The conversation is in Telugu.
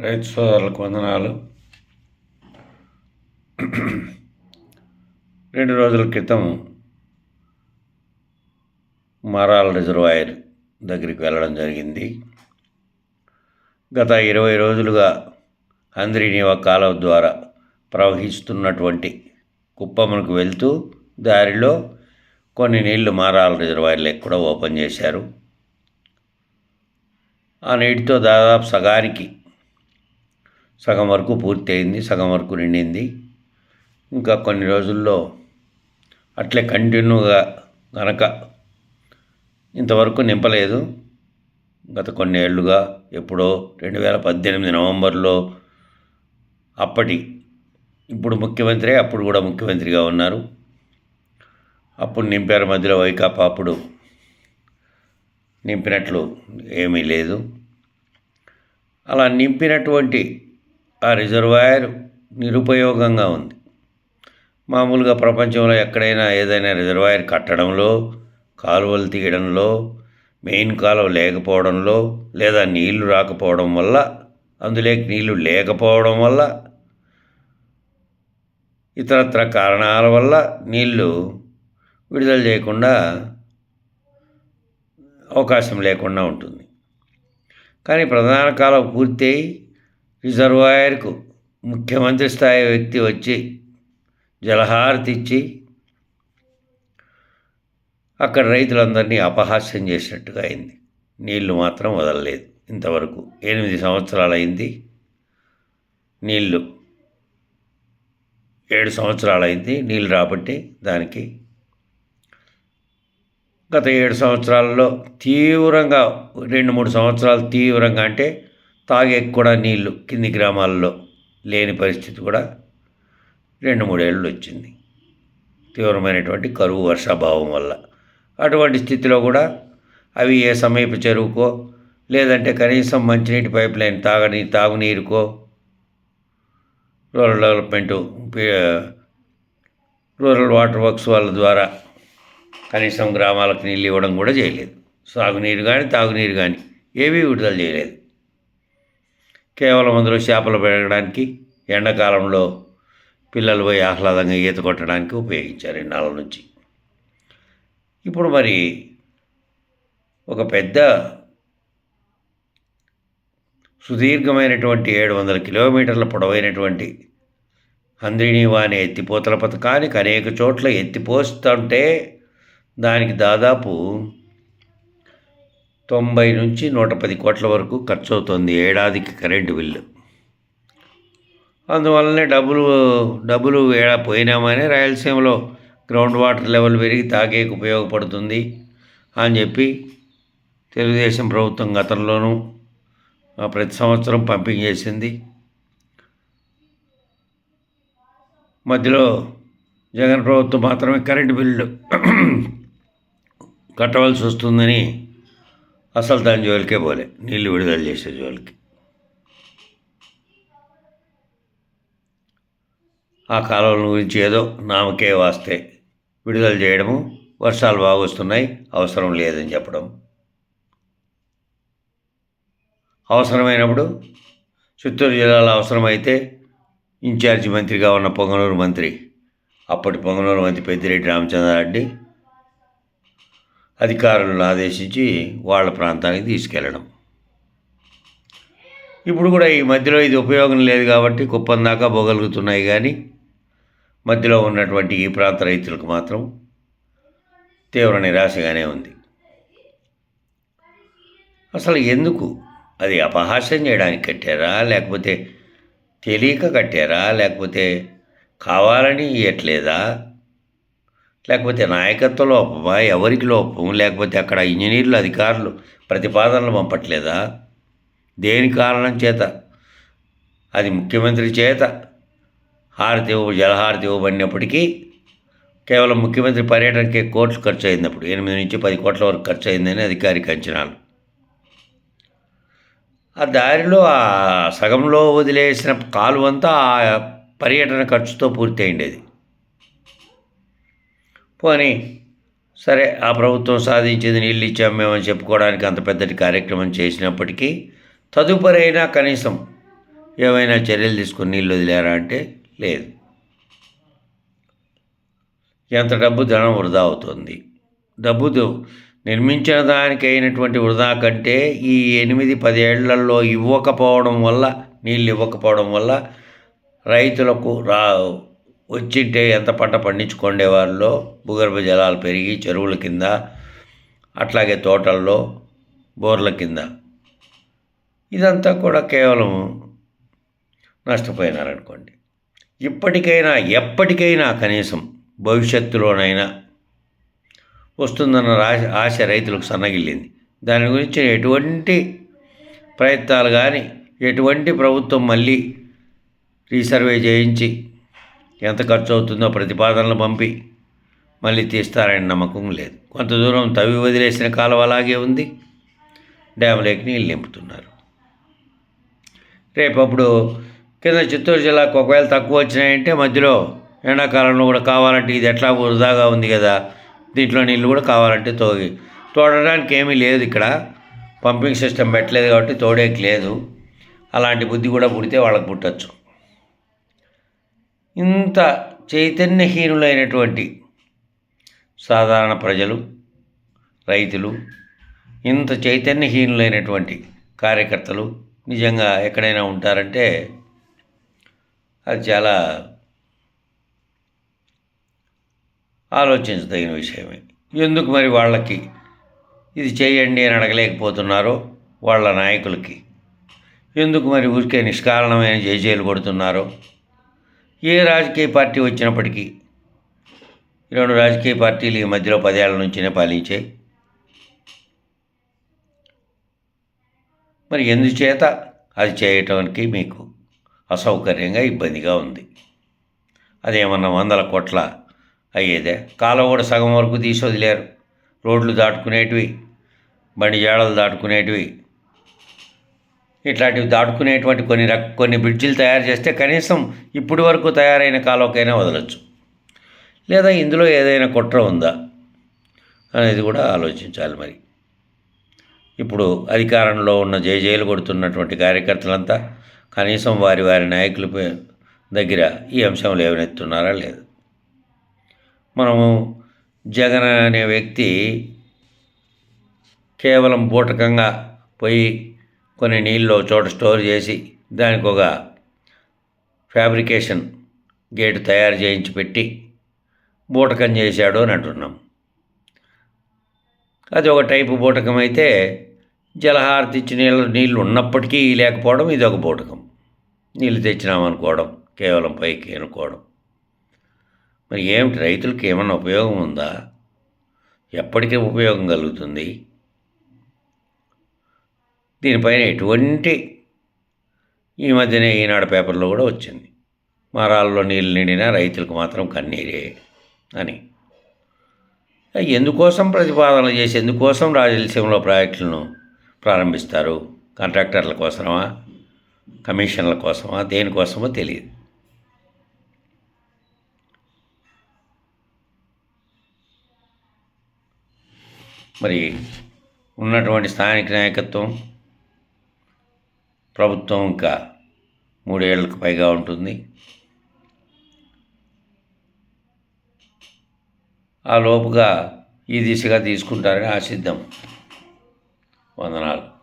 రైతు సోదరులకు వందనాలు. రెండు రోజుల క్రితం మరాల రిజర్వాయర్ దగ్గరికి వెళ్ళడం జరిగింది. గత ఇరవై రోజులుగా అంద్రినీవ కాలువ ద్వారా ప్రవహిస్తున్నటువంటి కుప్పములకు వెళ్తూ దారిలో కొన్ని నీళ్ళు మారాల రిజర్వాయర్లకు కూడా ఓపెన్ చేశారు. ఆ నీటితో దాదాపు సగానికి సగం వరకు పూర్తి అయింది సగం వరకు నిండింది. ఇంకా కొన్ని రోజుల్లో అట్లే కంటిన్యూగా గనక ఇంతవరకు నింపలేదు. గత కొన్ని ఏళ్ళుగా ఎప్పుడో రెండు వేల పద్దెనిమిది నవంబర్లో అప్పటి ఇప్పుడు ముఖ్యమంత్రి అప్పుడు కూడా ముఖ్యమంత్రిగా ఉన్నారు. అప్పుడు నింపారు మధ్యలో వైకాపా అప్పుడు నింపినట్లు ఏమీ లేదు. అలా నింపినటువంటి ఆ రిజర్వాయర్ నిరుపయోగంగా ఉంది. మామూలుగా ప్రపంచంలో ఎక్కడైనా ఏదైనా రిజర్వాయర్ కట్టడంలో కాలువలు తీయడంలో మెయిన్ కాలువ లేకపోవడంలో లేదా నీళ్ళు రాకపోవడం వల్ల అందులోకి నీళ్ళు లేకపోవడం వల్ల ఇతరత్ర కారణాల వల్ల నీళ్ళు విడుదల చేయకుండా అవకాశం లేకుండా ఉంటుంది. కానీ ప్రధాన కాలం పూర్తయి రిజర్వాయర్కు ముఖ్యమంత్రి స్థాయి వ్యక్తి వచ్చి జలహారతి ఇచ్చి అక్కడ రైతులందరినీ అపహాస్యం చేసినట్టుగా అయింది. నీళ్ళు మాత్రం వదలలేదు. ఇంతవరకు ఎనిమిది సంవత్సరాలు అయింది నీళ్ళు ఏడు సంవత్సరాలు అయింది నీళ్ళు రాబట్టి దానికి. గత ఏడు సంవత్సరాల్లో తీవ్రంగా రెండు మూడు సంవత్సరాలు తీవ్రంగా అంటే తాగే కూడా నీళ్ళు కింది గ్రామాల్లో లేని పరిస్థితి కూడా రెండు మూడేళ్ళు వచ్చింది. తీవ్రమైనటువంటి కరువు వర్షాభావం వల్ల. అటువంటి స్థితిలో కూడా అవి ఏ సమీప చెరువుకో లేదంటే కనీసం మంచినీటి పైప్ లైన్ తాగని తాగునీరుకో rural development rural water works వాళ్ళ ద్వారా కనీసం గ్రామాలకు నీళ్ళు ఇవ్వడం కూడా చేయలేదు. సాగునీరు కానీ తాగునీరు కానీ ఏవీ విడుదల చేయలేదు. కేవలం అందులో చేపలు పెరగడానికి ఎండాకాలంలో పిల్లలు పోయి ఆహ్లాదంగా ఈత కొట్టడానికి ఉపయోగించారు ఇన్నాళ్ళ నుంచి. ఇప్పుడు మరి ఒక పెద్ద సుదీర్ఘమైనటువంటి ఏడు వందల కిలోమీటర్ల పొడవైనటువంటి హంద్రినీవా అనే ఎత్తిపోతల పథకానికి అనేక చోట్ల ఎత్తిపోస్తుంటే దానికి దాదాపు తొంభై నుంచి నూట పది కోట్ల వరకు ఖర్చు అవుతుంది ఏడాదికి కరెంటు బిల్లు. అందువల్లనే డబ్బులు డబ్బులు ఏడా పోయినామని రాయలసీమలో గ్రౌండ్ వాటర్ లెవెల్ పెరిగి తాగేకి ఉపయోగపడుతుంది అని చెప్పి తెలుగుదేశం ప్రభుత్వం గతంలోనూ ప్రతి సంవత్సరం పంపింగ్ చేసింది. మధ్యలో జగన్ ప్రభుత్వం మాత్రమే కరెంటు బిల్లు కట్టవలసి వస్తుందని అసలు దాని జోలికే పోలే. నీళ్ళు విడుదల చేసే జోలికి. ఆ కాలువల గురించి ఏదో నామకే వాస్తే విడుదల చేయడము వర్షాలు బాగా వస్తున్నాయి అవసరం లేదని చెప్పడం. అవసరమైనప్పుడు చిత్తూరు జిల్లాలో అవసరమైతే ఇన్ఛార్జి మంత్రిగా ఉన్న పొంగనూరు మంత్రి అప్పటి పొంగనూరు మంత్రి పెద్దిరెడ్డి రామచంద్రారెడ్డి అధికారులను ఆదేశించి వాళ్ళ ప్రాంతానికి తీసుకెళ్ళడం ఇప్పుడు కూడా ఈ మధ్యలో ఇది ఉపయోగం లేదు కాబట్టి కుప్పం దాకా పోగలుగుతున్నాయి కానీ మధ్యలో ఉన్నటువంటి ఈ ప్రాంత రైతులకు మాత్రం తీవ్ర నిరాశగానే ఉంది. అసలు ఎందుకు? అది అపహాస్యం చేయడానికి కట్టారా? లేకపోతే తెలియక కట్టారా? లేకపోతే కావాలని ఇవ్వట్లేదా లేకపోతే నాయకత్వ లోపమా? ఎవరికి లోపం? లేకపోతే అక్కడ ఇంజనీర్లు అధికారులు ప్రతిపాదనలు పంపట్లేదా? దేని కారణం చేత? అది ముఖ్యమంత్రి చేత హారతి ఇవ్వ జలహారతి ఇవ్వబడినప్పటికీ కేవలం ముఖ్యమంత్రి పర్యటనకే కోట్లు ఖర్చు అయినప్పుడు ఎనిమిది నుంచి పది కోట్ల వరకు ఖర్చు అయిందని అధికారిక అంచనాలు. ఆ దారిలో ఆ సగంలో వదిలేసిన కాలువంతా ఆ పర్యటన ఖర్చుతో పూర్తయిండేది. పోనీ సరే ఆ ప్రభుత్వం సాధించేది నీళ్ళు ఇచ్చాం మేమని చెప్పుకోవడానికి అంత పెద్దటి కార్యక్రమం చేసినప్పటికీ తదుపరి అయినా కనీసం ఏమైనా చర్యలు తీసుకొని నీళ్ళు వదిలేరా అంటే లేదు. ఎంత డబ్బు ధనం వృధా అవుతుంది. డబ్బు నిర్మించిన దానికి అయినటువంటి వృధా కంటే ఈ ఎనిమిది పదేళ్ళలో ఇవ్వకపోవడం వల్ల నీళ్ళు ఇవ్వకపోవడం వల్ల రైతులకు రా వచ్చింటే ఎంత పంట పండించుకునే వాళ్ళలో భూగర్భ జలాలు పెరిగి చెరువుల కింద అట్లాగే తోటల్లో బోర్ల కింద. ఇదంతా కూడా కేవలం నష్టపోయినారనుకోండి. ఇప్పటికైనా ఎప్పటికైనా కనీసం భవిష్యత్తులోనైనా వస్తుందన్న ఆశ ఆశ రైతులకు సన్నగిల్లింది. దాని గురించి ఎటువంటి ప్రయత్నాలు కానీ ఎటువంటి ప్రభుత్వం మళ్ళీ రీసర్వే చేయించి ఎంత ఖర్చు అవుతుందో ప్రతిపాదనలు పంపి మళ్ళీ తీస్తారని నమ్మకం లేదు. కొంత దూరం తవ్వి వదిలేసిన కాలువ అలాగే ఉంది. డ్యామ్లోకి నీళ్ళు నింపుతున్నారు. రేపు అప్పుడు కింద చిత్తూరు జిల్లాకు ఒకవేళ తక్కువ వచ్చినాయంటే మధ్యలో ఎండాకాలంలో కూడా కావాలంటే ఇది ఎట్లా వృధాగా ఉంది కదా దీంట్లో నీళ్ళు కూడా కావాలంటే తోగి తోడడానికి ఏమీ లేదు ఇక్కడ. పంపింగ్ సిస్టమ్ పెట్టలేదు కాబట్టి తోడేకి లేదు. అలాంటి బుద్ధి కూడా పుడితే వాళ్ళకి పుట్టచ్చు. ఇంత చైతన్యహీనులైనటువంటి సాధారణ ప్రజలు రైతులు ఇంత చైతన్యహీనులైనటువంటి కార్యకర్తలు నిజంగా ఎక్కడైనా ఉంటారంటే అది చాలా ఆలోచించదగిన విషయమే. ఎందుకు మరి వాళ్ళకి ఇది చేయండి అని అడగలేకపోతున్నారో వాళ్ళ నాయకులకి? ఎందుకు మరి ఊరికే నిష్కారణమైన జయజేలు కొడుతున్నారో? ఏ రాజకీయ పార్టీ వచ్చినప్పటికీ రెండు రాజకీయ పార్టీలు ఈ మధ్యలో పదేళ్ళ నుంచినే పాలించాయి. మరి ఎందుచేత అది చేయటానికి మీకు అసౌకర్యంగా ఇబ్బందిగా ఉంది? అదేమన్నా వందల కోట్ల అయ్యేదే? కాలువ కూడా సగం వరకు తీసి వదిలేరు. రోడ్లు దాటుకునేటివి బండి జాడలు దాటుకునేటివి ఇట్లాంటివి దాటుకునేటువంటి కొన్ని రక కొన్ని బ్రిడ్జిలు తయారు చేస్తే కనీసం ఇప్పటి వరకు తయారైన కాలువకైనా వదలచ్చు. లేదా ఇందులో ఏదైనా కుట్ర ఉందా అనేది కూడా ఆలోచించాలి మరి. ఇప్పుడు అధికారంలో ఉన్న జయజయలు కొడుతున్నటువంటి కార్యకర్తలంతా కనీసం వారి వారి నాయకుల దగ్గర ఈ అంశం లేవనెత్తున్నారా లేదు? మనము జగన్ అనే వ్యక్తి కేవలం బూటకంగా పోయి కొన్ని నీళ్ళు చోట స్టోర్ చేసి దానికి ఒక ఫ్యాబ్రికేషన్ గేటు తయారు చేయించి పెట్టి బూటకం చేశాడు అని అంటున్నాం. అది ఒక టైపు బూటకం అయితే జలహారతి ఇచ్చి నీళ్ళు నీళ్ళు ఉన్నప్పటికీ లేకపోవడం ఇది ఒక బూటకం. నీళ్ళు తెచ్చినామనుకోవడం కేవలం పైకి అనుకోవడం మరి ఏమిటి రైతులకు ఏమైనా ఉపయోగం ఉందా? ఎప్పటికీ ఉపయోగం కలుగుతుంది. దీనిపైన ఎటువంటి ఈ మధ్యనే ఈనాడు పేపర్లో కూడా వచ్చింది. మరాల్లో నీళ్ళు నిండినా రైతులకు మాత్రం కన్నీరే అని. ఎందుకోసం ప్రతిపాదనలు చేసి ఎందుకోసం రాజలసీమలో ప్రాజెక్టులను ప్రారంభిస్తారు? కాంట్రాక్టర్ల కోసమా? కమిషన్ల కోసమా? దేనికోసమో తెలియదు. మరి ఉన్నటువంటి స్థానిక నాయకత్వం ప్రభుత్వం ఇంకా మూడేళ్ళకు పైగా ఉంటుంది. ఆ లోపుగా ఈ దిశగా తీసుకుంటారని ఆశిద్దాం. వందనాలు.